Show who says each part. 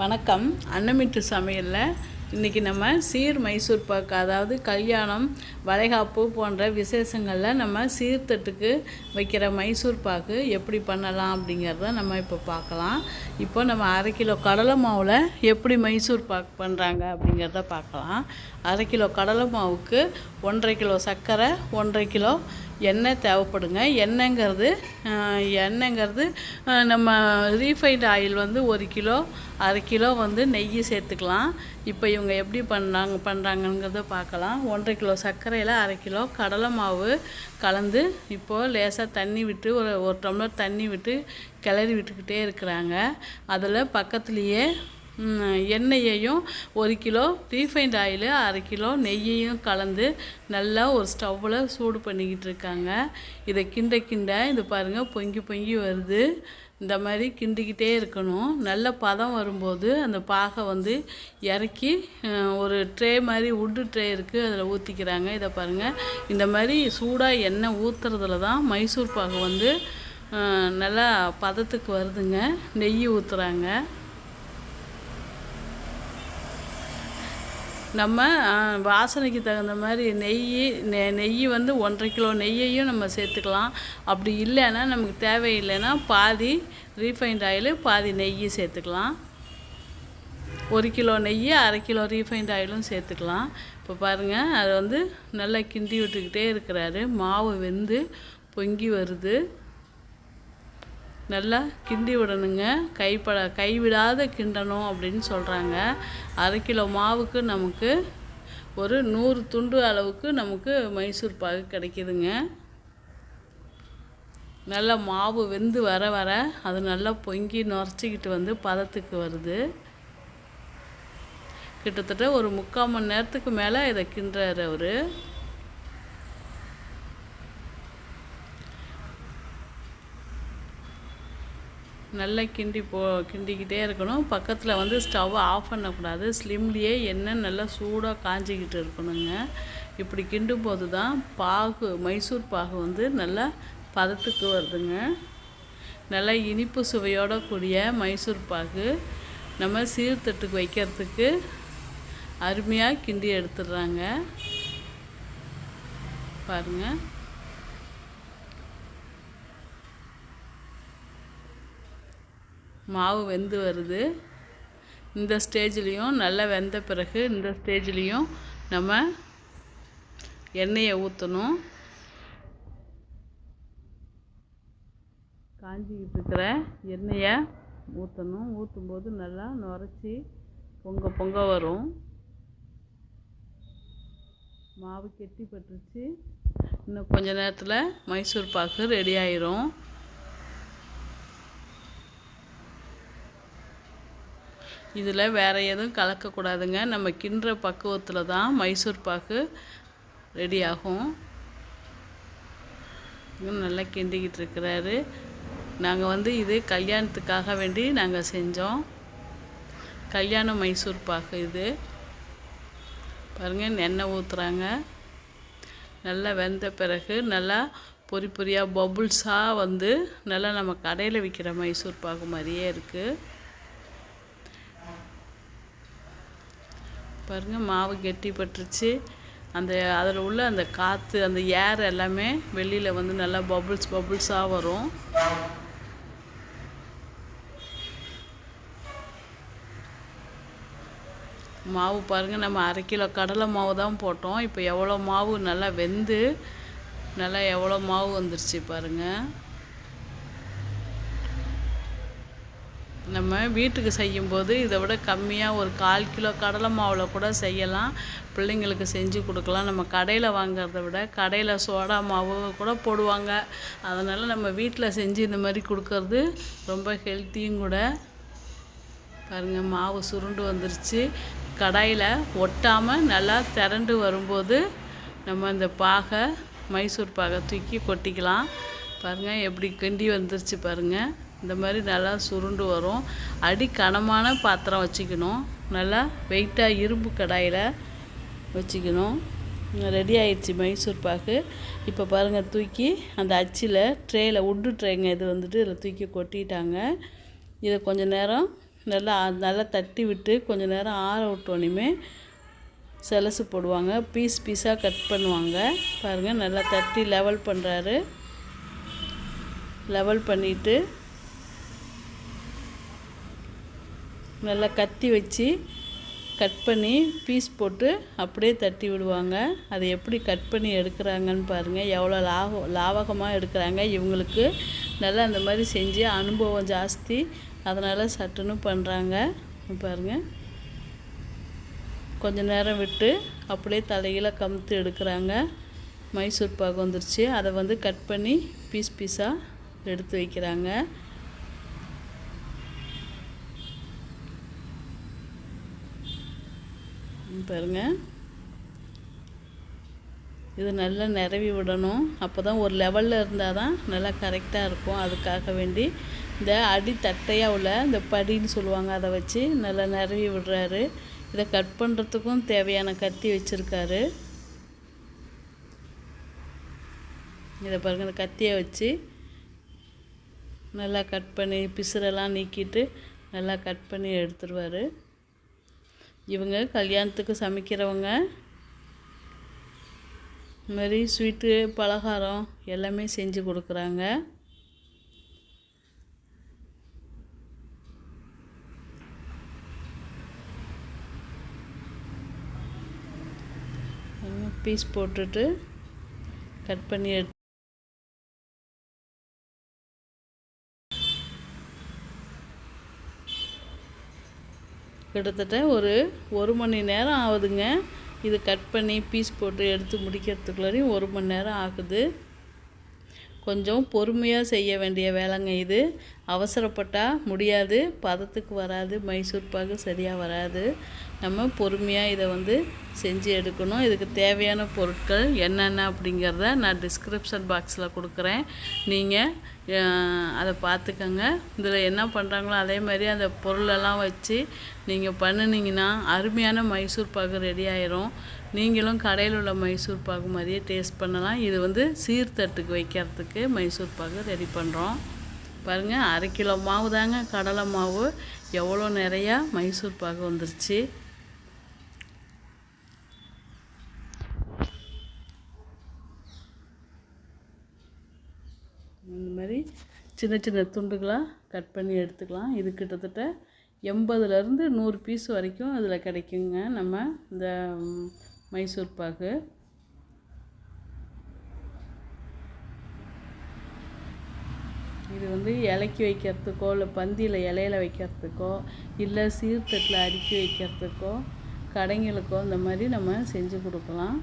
Speaker 1: வணக்கம். அன்னமிட்டு சமையலில் இன்றைக்கி நம்ம சீர் மைசூர் பாக்கு அதாவது கல்யாணம் வளைகாப்பு போன்ற விசேஷங்களில் நம்ம சீர்தட்டுக்கு வைக்கிற மைசூர் பாக்கு எப்படி பண்ணலாம் அப்படிங்கிறத நம்ம இப்போ பார்க்கலாம். இப்போ நம்ம அரை கிலோ கடலை மாவில் எப்படி மைசூர் பாக்கு பண்ணுறாங்க அப்படிங்கிறத பார்க்கலாம். அரை கிலோ கடலை மாவுக்கு ஒன்றரை கிலோ சர்க்கரை ஒன்றரை கிலோ எண்ணெய் தேவைப்படுங்க. எண்ணெய்ங்கிறது எண்ணெய்ங்கிறது நம்ம ரீஃபைண்ட் ஆயில் வந்து ஒரு கிலோ அரை கிலோ வந்து நெய் சேர்த்துக்கலாம். இப்போ இவங்க எப்படி பண்ணாங்க பண்ணுறாங்கங்கிறத பார்க்கலாம். ஒன்றரை கிலோ சர்க்கரையில் அரை கிலோ கடலை மாவு கலந்து இப்போது லேசாக தண்ணி விட்டு ஒரு ஒரு டம்ளர் தண்ணி விட்டு கிளறி விட்டுக்கிட்டே இருக்கிறாங்க. அதில் பக்கத்துலேயே எண்ணெயையும் ஒரு கிலோ ரீஃபைண்ட் ஆயில் அரை கிலோ நெய்யையும் கலந்து நல்லா ஒரு ஸ்டவ்வில் சூடு பண்ணிக்கிட்டு இருக்காங்க. இதை கிண்ட கிண்ட இது பாருங்கள் பொங்கி பொங்கி வருது. இந்த மாதிரி கிண்டிக்கிட்டே இருக்கணும். நல்ல பதம் வரும்போது அந்த பாகை வந்து இறக்கி ஒரு ட்ரே மாதிரி உட்டு ட்ரே இருக்குது அதில் ஊற்றிக்கிறாங்க இதை பாருங்கள் இந்த மாதிரி சூடாக எண்ணெய் ஊற்றுறதுல தான் மைசூர் பாகு வந்து நல்லா பதத்துக்கு வருதுங்க. நெய் ஊற்றுறாங்க நம்ம வாசனைக்கு தகுந்த மாதிரி நெய் நெ நெய் வந்து ஒன்றரை கிலோ நெய்யையும் நம்ம சேர்த்துக்கலாம். அப்படி இல்லைன்னா நமக்கு தேவையில்லைன்னா பாதி ரீஃபைண்ட் ஆயிலு பாதி நெய் சேர்த்துக்கலாம். ஒரு கிலோ நெய் அரை கிலோ ரீஃபைண்ட் ஆயிலும் சேர்த்துக்கலாம். இப்போ பாருங்கள் அது வந்து நல்லா கிண்டி விட்டுக்கிட்டே இருக்கிறாரு. மாவு வெந்து பொங்கி வருது. நல்லா கிண்டி விடணுங்க. கைப்பட கைவிடாத கிண்டணும் அப்படின்னு சொல்கிறாங்க அரை கிலோ மாவுக்கு நமக்கு ஒரு நூறு துண்டு அளவுக்கு நமக்கு மைசூர் பாகு கிடைக்கிதுங்க. நல்லா மாவு வெந்து வர வர அது நல்லா பொங்கி நுரைச்சிக்கிட்டு வந்து பதத்துக்கு வருது. கிட்டத்தட்ட ஒரு முக்கால் மணி நேரத்துக்கு மேலே இதை கிண்டுறாரு அவர். நல்லா கிண்டி போ கிண்டிக்கிட்டே இருக்கணும். பக்கத்தில் வந்து ஸ்டவ்வை ஆஃப் பண்ணக்கூடாது. ஸ்லிம்லேயே எண்ணெய் நல்லா சூடாக காஞ்சிக்கிட்டு இருக்கணுங்க. இப்படி கிண்டும் போது தான் பாகு மைசூர் பாகு வந்து நல்லா பதத்துக்கு வருதுங்க. நல்லா இனிப்பு சுவையோட கூடிய மைசூர் பாகு நம்ம சீர்தட்டுக்கு வைக்கிறதுக்கு அருமையாக கிண்டி எடுத்துடுறாங்க. பாருங்கள் மாவு வெந்து வருது. இந்த ஸ்டேஜ்லேயும் நல்லா வெந்த பிறகு இந்த ஸ்டேஜ்லேயும் நம்ம எண்ணெயை ஊற்றணும் காஞ்சிக்கிட்டு இருக்கிற எண்ணெயை ஊற்றணும் ஊற்றும்போது நல்லா நுரைச்சி பொங்க பொங்க வரும். மாவு கெட்டி பட்டுருச்சு இன்னும் கொஞ்ச நேரத்தில் மைசூர் பாக்கு ரெடி ஆயிரும். இதில் வேறு எதுவும் கலக்கக்கூடாதுங்க. நம்ம கிண்டுற பக்குவத்தில் தான் மைசூர் பாக்கு ரெடி ஆகும் நல்லா கிண்டிக்கிட்டு இருக்கிறாரு. நாங்கள் வந்து இது கல்யாணத்துக்காக வேண்டி நாங்கள் செஞ்சோம். கல்யாண மைசூர் பாக்கு இது. பாருங்கள் எண்ணெய் ஊற்றுறாங்க நல்லா வெந்த பிறகு நல்லா பொறி பொறியாக பபுள்ஸாக வந்து நல்லா நம்ம கடையில் விற்கிற மைசூர் பாக்கு மாதிரியே இருக்குது பாருங்கள் மாவு கெட்டி பட்டுருச்சு. அந்த அதில் உள்ள அந்த காற்று அந்த ஏர் எல்லாமே வெளியில் வந்து நல்லா பபுள்ஸ் பபுள்ஸாக வரும். மாவு பாருங்கள் நம்ம அரை கிலோ கடலை மாவு தான் போட்டோம். இப்போ எவ்வளோ மாவு நல்லா வெந்து நல்லா எவ்வளோ மாவு வந்துருச்சு பாருங்கள் நம்ம வீட்டுக்கு செய்யும்போது இதை விட கம்மியாக ஒரு கால் கிலோ கடலை மாவில் கூட செய்யலாம். பிள்ளைங்களுக்கு செஞ்சு கொடுக்கலாம். நம்ம கடையில் வாங்குறத விட கடையில் சோடா மாவு கூட போடுவாங்க. அதனால் நம்ம வீட்டில் செஞ்சு இந்த மாதிரி கொடுக்கறது ரொம்ப ஹெல்த்தியும் கூட. பாருங்கள் மாவு சுருண்டு வந்துருச்சு. கடாயில் ஒட்டாமல் நல்லா திரண்டு வரும்போது நம்ம இந்த பாகை மைசூர் பாகை தூக்கி கொட்டிக்கலாம். பாருங்கள் எப்படி கிண்டி வந்துருச்சு பாருங்கள் இந்த மாதிரி நல்லா சுருண்டு வரும். அடி கனமான பாத்திரம் வச்சுக்கணும். நல்லா வெயிட்டாக இரும்பு கடாயில் வச்சுக்கணும். ரெடி ஆயிடுச்சு மைசூர் பாக்கு. இப்போ பாருங்கள் தூக்கி அந்த அச்சில் ட்ரேயில் உட்டு ட்ரேங்க இது வந்துட்டு இதில் தூக்கி கொட்டிட்டாங்க. இதை கொஞ்ச நேரம் நல்லா நல்லா தட்டி விட்டு கொஞ்சம் நேரம் ஆற விட்டோனையுமே செலசு போடுவாங்க. பீஸ் பீஸாக கட் பண்ணுவாங்க. பாருங்கள் நல்லா தட்டி லெவல் பண்ணுறாரு லெவல் பண்ணிவிட்டு நல்லா கத்தி வச்சு கட் பண்ணி பீஸ் போட்டு அப்படியே தட்டி விடுவாங்க. அதை எப்படி கட் பண்ணி எடுக்கிறாங்கன்னு பாருங்கள் எவ்வளோ லாக லாவகமாக எடுக்கிறாங்க. இவங்களுக்கு நல்லா அந்த மாதிரி செஞ்சு அனுபவம் ஜாஸ்தி. அதனால் சட்டுன்னு பண்ணுறாங்க பாருங்கள் கொஞ்ச நேரம் விட்டு அப்படியே தலையில் கமுத்து எடுக்கிறாங்க. மைசூர் பாகு வந்துருச்சு. அதை வந்து கட் பண்ணி பீஸ் பீஸாக எடுத்து வைக்கிறாங்க. பாருங்க. இது நல்லா நிரவி விடணும். அப்போ தான் ஒரு லெவலில் இருந்தால் தான் நல்லா கரெக்டாக இருக்கும். அதுக்காக வேண்டி இந்த அடி தட்டையாக உள்ள இந்த படின்னு சொல்லுவாங்க அதை வச்சு நல்லா நிரவி விடுறாரு. இதை கட் பண்ணுறதுக்கும் தேவையான கத்தி வச்சுருக்காரு. இதை பாருங்கள் இந்த கத்தியை வச்சு நல்லா கட் பண்ணி பிசுரெல்லாம் நீக்கிட்டு நல்லா கட் பண்ணி எடுத்துருவார். இவங்க கல்யாணத்துக்கு சமைக்கிறவங்க. இந்த மாதிரி ஸ்வீட்டு பலகாரம் எல்லாமே செஞ்சு கொடுக்குறாங்க. பீஸ் போட்டுட்டு கட் பண்ணி எடு கிட்டத்தட்ட ஒரு ஒரு மணி நேரம் ஆகுதுங்க. இது கட் பண்ணி பீஸ் போட்டு எடுத்து முடிக்கிறதுக்குள்ளேயும் ஒரு மணி நேரம் ஆகுது. கொஞ்சம் பொறுமையாக செய்ய வேண்டிய வேலைங்க இது. அவசரப்பட்டால் முடியாது பதத்துக்கு வராது மைசூர் பாகு சரியாக வராது. நம்ம பொறுமையாக இதை வந்து செஞ்சு எடுக்கணும். இதுக்கு தேவையான பொருட்கள் என்னென்ன அப்படிங்கிறத நான் டிஸ்கிரிப்ஷன் பாக்ஸில் கொடுக்குறேன். நீங்கள் அதை பார்த்துக்கோங்க. இதில் என்ன பண்ணுறாங்களோ அதே மாதிரி அந்த பொருளெல்லாம் வச்சு நீங்கள் பண்ணினீங்கன்னா அருமையான மைசூர் பாகு ரெடி ஆயிரும். நீங்களும் கடையில் உள்ள மைசூர் பாகு மாதிரியே டேஸ்ட் பண்ணலாம். இது வந்து சீர்தட்டுக்கு வைக்கிறதுக்கு மைசூர் பாகு ரெடி பண்ணுறோம். பாருங்கள் அரை கிலோ மாவு தாங்க கடலை மாவு. எவ்வளோ நிறையா மைசூர் பாகு வந்துருச்சு. இந்த மாதிரி சின்ன சின்ன துண்டுகளாக கட் பண்ணி எடுத்துக்கலாம். இது கிட்டத்தட்ட எண்பதுலேருந்து நூறு பீஸ் வரைக்கும் அதில் கிடைக்குங்க நம்ம இந்த மைசூர் பாகு இது வந்து இலக்கி வைக்கிறதுக்கோ இல்லை பந்தியில் இலையில வைக்கிறதுக்கோ இல்லை சீர்தட்டில் அடுக்கி வைக்கிறதுக்கோ கடைங்களுக்கோ இந்த மாதிரி நம்ம செஞ்சு கொடுக்கலாம்.